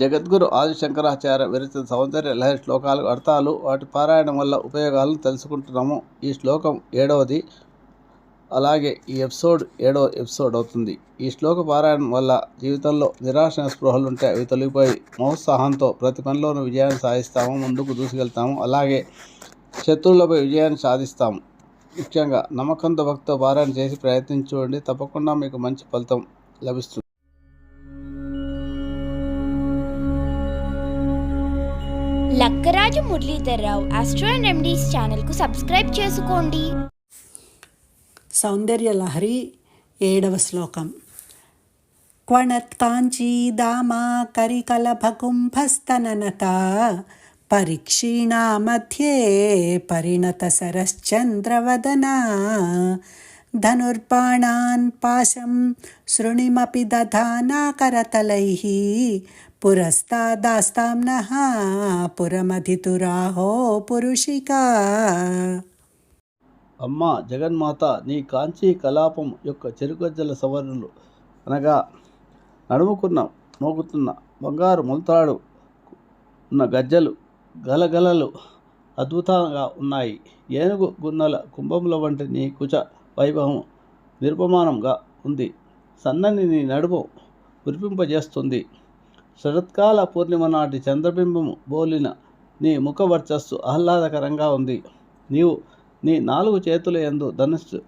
జగద్గురు ఆదిశంకరాచార్య విరచిత సౌందర్య లహరి శ్లోకాలు అర్థాలు వాటి పారాయణం వల్ల ఉపయోగాలను తెలుసుకుంటున్నాము. ఈ శ్లోకం ఏడవది. అలాగే ఈ ఎపిసోడ్ ఏడవ ఎపిసోడ్ అవుతుంది. ఈ శ్లోక పారాయణం వల్ల జీవితంలో నిరాశ స్పృహలు ఉంటే అవి తొలగిపోయి మహోత్సాహంతో ప్రతి పనిలోనూ విజయాన్ని సాధిస్తాము ముందుకు దూసుకెళ్తాము. అలాగే శత్రువులపై విజయాన్ని సాధిస్తాము. ముఖ్యంగా నమ్మకంతో భక్తితో పారాయణ చేసి ప్రయత్నించి తప్పకుండా మీకు మంచి ఫలితం లభిస్తుంది. లక్కరాజు మురళీధర్రావు ఆస్ట్రో అండ్ ఎండీస్ ఛానల్కు సబ్స్క్రైబ్ చేసుకోండి. సౌందర్యలహరి ఏడవ శ్లోకం. క్వణత్కాంచీదామా కరికలభకుంభస్తననత పరీక్షీణా మధ్యే పరిణత సరశ్చంద్రవదనా ధనుర్బాణాన్ పాశం శృణిమపి దధానాకరతలైः పురస్తాదాస్తాంనః పురమధితురాహో పురుషికా అమ్మ జగన్మాత నీ కాంచీ కలాపం యొక్క చెరుగజ్జల సవర్ణులు అనగా నడుముకున్న మోగుతున్న బంగారు మొలతాడు ఉన్న గజ్జలు గలగలలు అద్భుతంగా ఉన్నాయి. ఏనుగు గున్నల కుంభముల వంటి నీ కుచ వైభవం నిరుపమానంగా ఉంది. సన్నని నీ నడుము కురిపింపజేస్తుంది శరత్కాల పూర్ణిమ నాటి చంద్రబింబము బోలిన నీ ముఖ వర్చస్సు ఆహ్లాదకరంగా ఉంది. నీవు నీ నాలుగు చేతుల యందు ధనుస్సు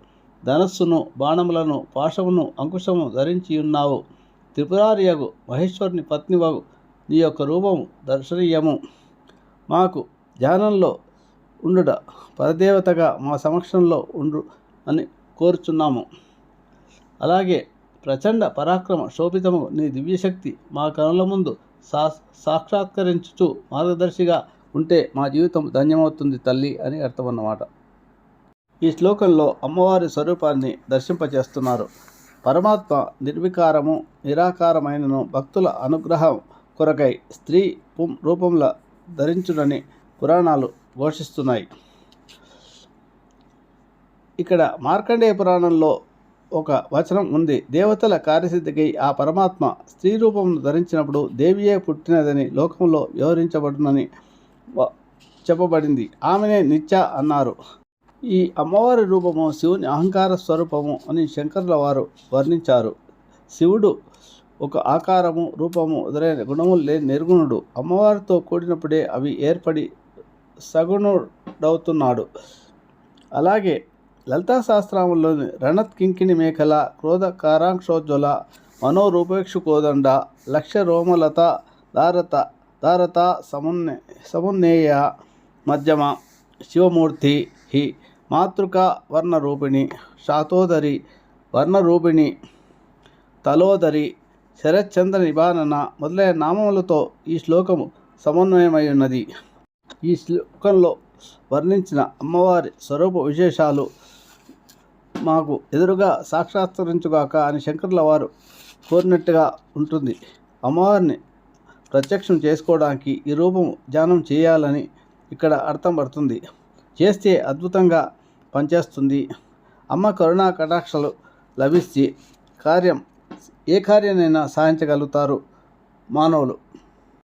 ధనస్సును బాణములను పాశమును అంకుశము ధరించి ఉన్నావు త్రిపురారియగు మహేశ్వరుని పత్నివగు నీ యొక్క రూపము దర్శనీయము. మాకు ధ్యానంలో ఉండుట పరదేవతగా మా సమక్షంలో ఉండు అని కోరుచున్నాము. అలాగే ప్రచండ పరాక్రమ శోభితము నీ దివ్యశక్తి మా కనుల ముందు సా సాక్షాత్కరించుచు మార్గదర్శిగా ఉంటే మా జీవితం ధన్యమవుతుంది తల్లి అని అర్థమన్నమాట. ఈ శ్లోకంలో అమ్మవారి స్వరూపాన్ని దర్శింపచేస్తున్నారు. పరమాత్మ నిర్వికారము నిరాకారమైనను భక్తుల అనుగ్రహం కొరకై స్త్రీ పుం రూపంలో ధరించుడని పురాణాలు ఘోషిస్తున్నాయి. ఇక్కడ మార్కండేయ పురాణంలో ఒక వచనం ఉంది. దేవతల కార్యసిద్ధికి ఆ పరమాత్మ స్త్రీ రూపమును ధరించినప్పుడు దేవియే పుట్టినదని లోకంలో వివరించబడునని చెప్పబడింది. ఆమెనే నిత్య అన్నారు. ఈ అమ్మవారి రూపము శివుని అహంకార స్వరూపము అని శంకరుల వారు వర్ణించారు. శివుడు ఒక ఆకారము రూపము మొదలైన గుణములు లేని నిర్గుణుడు. అమ్మవారితో కూడినప్పుడే అవి ఏర్పడి సగుణుడవుతున్నాడు. అలాగే లలితా శాస్త్రములోని రణత్ కింకిణి మేఖల క్రోధ కారాంక్షోజ్వల మనోరూపేక్షుకోదండ లక్ష్య లక్ష రోమలత దారత దారత సమున్నే సమున్నేయ మధ్యమ శివమూర్తి హి మాతృక వర్ణరూపిణి శాతోదరి వర్ణరూపిణి తలోదరి శరత్చంద్ర నిబానన మొదలైన నామములతో ఈ శ్లోకము సమన్వయమై ఉన్నది. ఈ శ్లోకంలో వర్ణించిన అమ్మవారి స్వరూప విశేషాలు మాకు ఎదురుగా సాక్షాత్కరించుగాక అని శంకర్ల వారు కోరినట్టుగా ఉంటుంది. అమ్మవారిని ప్రత్యక్షం చేసుకోవడానికి ఈ రూపం ధ్యానం చేయాలని ఇక్కడ అర్థం పడుతుంది. చేస్తే అద్భుతంగా పనిచేస్తుంది. అమ్మ కరుణా కటాక్షలు లభిస్తే కార్యం ఏ కార్యానైనా సాధించగలుగుతారు మానవులు.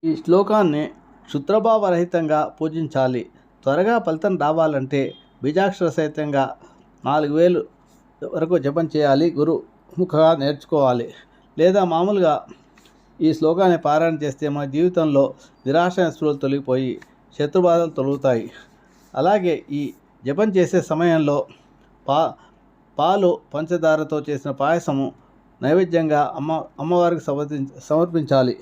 ఈ శ్లోకాన్ని క్షుద్రభావరహితంగా పూజించాలి. త్వరగా ఫలితం రావాలంటే బీజాక్షర సహితంగా నాలుగు వేలు వరకు జపం చేయాలి గురు ముఖగా నేర్చుకోవాలి. లేదా మామూలుగా ఈ శ్లోకాన్ని పారాయణ చేస్తే మన జీవితంలో నిరాశ స్పృహలు తొలగిపోయి శత్రుబాధలు తొలుగుతాయి. అలాగే ఈ జపం చేసే సమయంలో పా పాలు పంచదారతో చేసిన పాయసము నైవేద్యంగా అమ్మ అమ్మవారికి సమర్పించ సమర్పించాలి.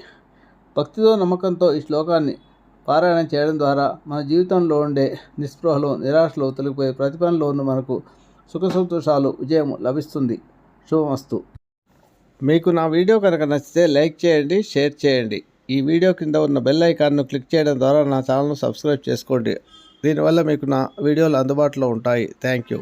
భక్తితో నమ్మకంతో ఈ శ్లోకాన్ని పారాయణం చేయడం ద్వారా మన జీవితంలో ఉండే నిస్పృహలు నిరాశలు తొలగిపోయే ప్రతిఫలంలోనూ మనకు సుఖ సంతోషాలు విజయం లభిస్తుంది. శుభమస్తు. మీకు నా వీడియో కనుక నచ్చితే లైక్ చేయండి షేర్ చేయండి. ఈ వీడియో కింద ఉన్న బెల్ ఐకాన్ను క్లిక్ చేయడం ద్వారా నా ఛానల్ను సబ్స్క్రైబ్ చేసుకోండి. దీనివల్ల మీకు నా వీడియోలు అందుబాటులో ఉంటాయి. Thank you.